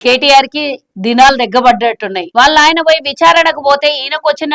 కేటీఆర్కి దినాలు దగ్గబడ్డట్టున్నాయి వాళ్ళ ఆయన పోయి విచారణకు పోతే ఈయనకు వచ్చిన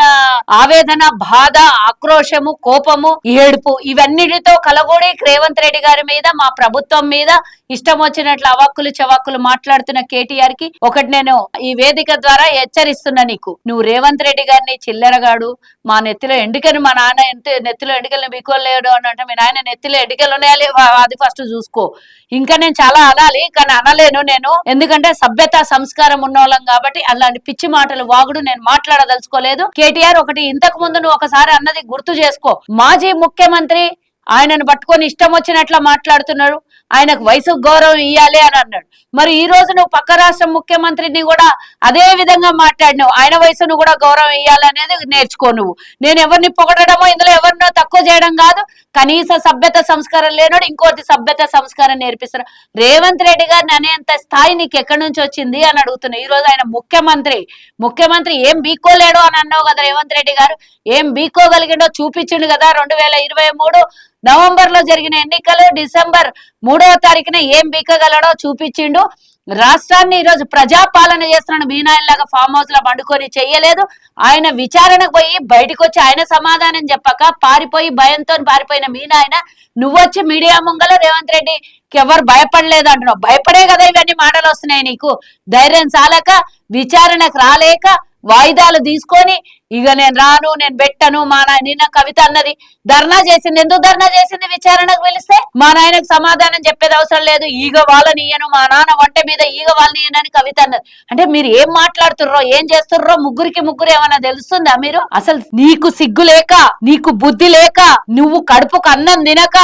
ఆవేదన బాధ ఆక్రోశము కోపము ఏడుపు ఇవన్నిటితో కలగూడి రేవంత్ రెడ్డి గారి మీద మా ప్రభుత్వం మీద ఇష్టం వచ్చినట్లు అవాక్కులు చవాక్కులు మాట్లాడుతున్న కేటీఆర్కి ఒకటి నేను ఈ వేదిక ద్వారా హెచ్చరిస్తున్నా నీకు. నువ్వు రేవంత్ రెడ్డి గారిని చిల్లరగాడు మా నెత్తిలో ఎండుకని మా నాన్న ఎంత నెత్తిలో ఎండికలు బీకోలేడు అని అంటే మీ నాయన నెత్తిలో ఎండుకలు ఉన్నాయా అది ఫస్ట్ చూసుకో. ఇంకా నేను చాలా అనాలి కానీ అనలేను నేను. ఎందుకంటే సభ్యత సంస్కారం ఉన్నోళ్ళం కాబట్టి అలాంటి పిచ్చి మాటలు వాగుడు నేను మాట్లాడదలుచుకోలేదు. కేటీఆర్ ఒకటి ఇంతకు ముందు నువ్వు ఒకసారి అన్నది గుర్తు చేసుకో. మాజీ ముఖ్యమంత్రి ఆయనను పట్టుకొని ఇష్టం వచ్చినట్లా మాట్లాడుతున్నాడు. ఆయనకు వయసు గౌరవం ఇయ్యాలి అని అన్నాడు. మరి ఈ రోజు నువ్వు పక్క రాష్ట్ర ముఖ్యమంత్రిని కూడా అదే విధంగా మాట్లాడినావు. ఆయన వయసును కూడా గౌరవం ఇవ్వాలి అనేది నేర్చుకో నువ్వు. నేను ఎవరిని పొగడమో ఇందులో ఎవరినో తక్కువ చేయడం కాదు. కనీస సభ్యత సంస్కారం లేనోడు ఇంకోటి సభ్యత సంస్కారం నేర్పిస్తారు రేవంత్ రెడ్డి గారిని అనేంత స్థాయి నీకు ఎక్కడి నుంచి వచ్చింది అని అడుగుతున్నా ఈ రోజు ఆయన ముఖ్యమంత్రి. ముఖ్యమంత్రి ఏం బీక్కోలేడు అని అన్నావు కదా రేవంత్ రెడ్డి గారు. ఏం బీక్కోగలిగిండో చూపించిండు కదా రెండు వేల ఇరవై మూడు నవంబర్లో జరిగిన ఎన్నికలు డిసెంబర్ మూడవ తారీఖున ఏం బీకగలడో చూపించిండు. రాష్ట్రాన్ని ఈరోజు ప్రజాపాలన చేస్తున్నాడు మీనాయనలాగా ఫామ్ హౌస్లో పండుకొని చెయ్యలేదు ఆయన విచారణకు పోయి బయటకు వచ్చి ఆయన సమాధానం చెప్పక పారిపోయి భయంతో పారిపోయిన మీనాయన నువ్వొచ్చి మీడియా ముంగల రేవంత్ రెడ్డి ఎవరు భయపడలేదు అంటున్నావు. భయపడే కదా ఇవన్నీ మాటలు వస్తున్నాయి నీకు. ధైర్యం చాలక విచారణకు రాలేక వాయిదాలు తీసుకొని ఇక నేను రాను నేను పెట్టను మా నాయన నిన్న కవిత అన్నది ధర్నా చేసింది ఎందుకు ధర్నా చేసింది విచారణకు పిలిస్తే? మా నాయనకు సమాధానం చెప్పేది అవసరం లేదు. ఈగ వాళ్ళని ఇయ్యను మా నాన్న వంట మీద ఈగ వాళ్ళని ఇయ్యనని కవిత అన్నది. అంటే మీరు ఏం మాట్లాడుతుర్రో ఏం చేస్తుర్రో ముగ్గురికి ముగ్గురు ఏమన్నా తెలుస్తుందా మీరు? అసలు నీకు సిగ్గు లేక నీకు బుద్ధి లేక నువ్వు కడుపుకు అన్నం తినక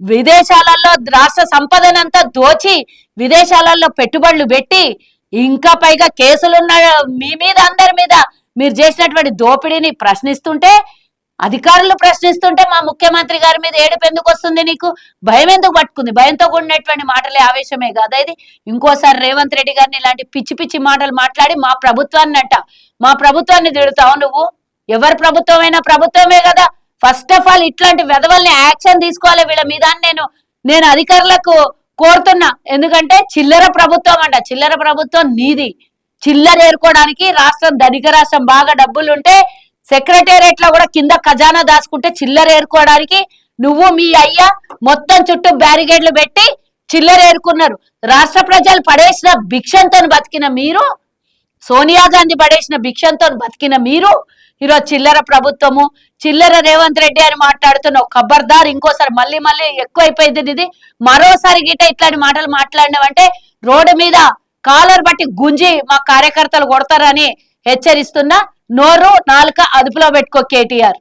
విదేశాలలో రాష్ట్ర సంపదనంతా దోచి విదేశాలలో పెట్టుబడులు పెట్టి ఇంకా పైగా కేసులున్న మీ మీద అందరి మీద మీరు చేసినటువంటి దోపిడీని ప్రశ్నిస్తుంటే అధికారులు ప్రశ్నిస్తుంటే మా ముఖ్యమంత్రి గారి మీద ఏడుపు ఎందుకు వస్తుంది నీకు? భయం ఎందుకు పట్టుకుంది? భయంతో కూడినటువంటి మాటలే ఆవేశమే కదా ఇది? ఇంకోసారి రేవంత్ రెడ్డి గారిని ఇలాంటి పిచ్చి పిచ్చి మాటలు మాట్లాడి మా ప్రభుత్వాన్ని అంట. మా ప్రభుత్వాన్ని తిడతావు నువ్వు? ఎవరి ప్రభుత్వమైనా ప్రభుత్వమే కదా. ఫస్ట్ ఆఫ్ ఆల్ ఇట్లాంటి వెధవల్ని యాక్షన్ తీసుకోవాలి వీళ్ళ మీద నేను నేను అధికారులకు కోరుతున్నా. ఎందుకంటే చిల్లర ప్రభుత్వం అంట. చిల్లర ప్రభుత్వం నీది. చిల్లర ఏరుకోవడానికి రాష్ట్రం ధనిక రాష్ట్రం బాగా డబ్బులు ఉంటే సెక్రటేరియట్లో కూడా కింద ఖజానా దాచుకుంటే చిల్లర ఏరుకోవడానికి నువ్వు మీ అయ్యా మొత్తం చుట్టూ బ్యారిగేడ్లు పెట్టి చిల్లర ఏరుకున్నారు. రాష్ట్ర ప్రజలు పడేసిన భిక్షంతో బతికిన మీరు సోనియా గాంధీ పడేసిన భిక్షంతో బతికిన మీరు ఈరోజు చిల్లర ప్రభుత్వము చిల్లర రేవంత్ రెడ్డి అని మాట్లాడుతున్నావు ఖబర్దార్ ఇంకోసారి మళ్ళీ మళ్ళీ ఎక్కువైపోయింది ఇది. మరోసారి గిట్ట ఇట్లాంటి మాటలు మాట్లాడినావంటే రోడ్డు మీద కాలర్ బట్టి గుంజి మా కార్యకర్తలు కొడతారని హెచ్చరిస్తున్నా నోరు నాలుక అదుపులో పెట్టుకో కేటీఆర్.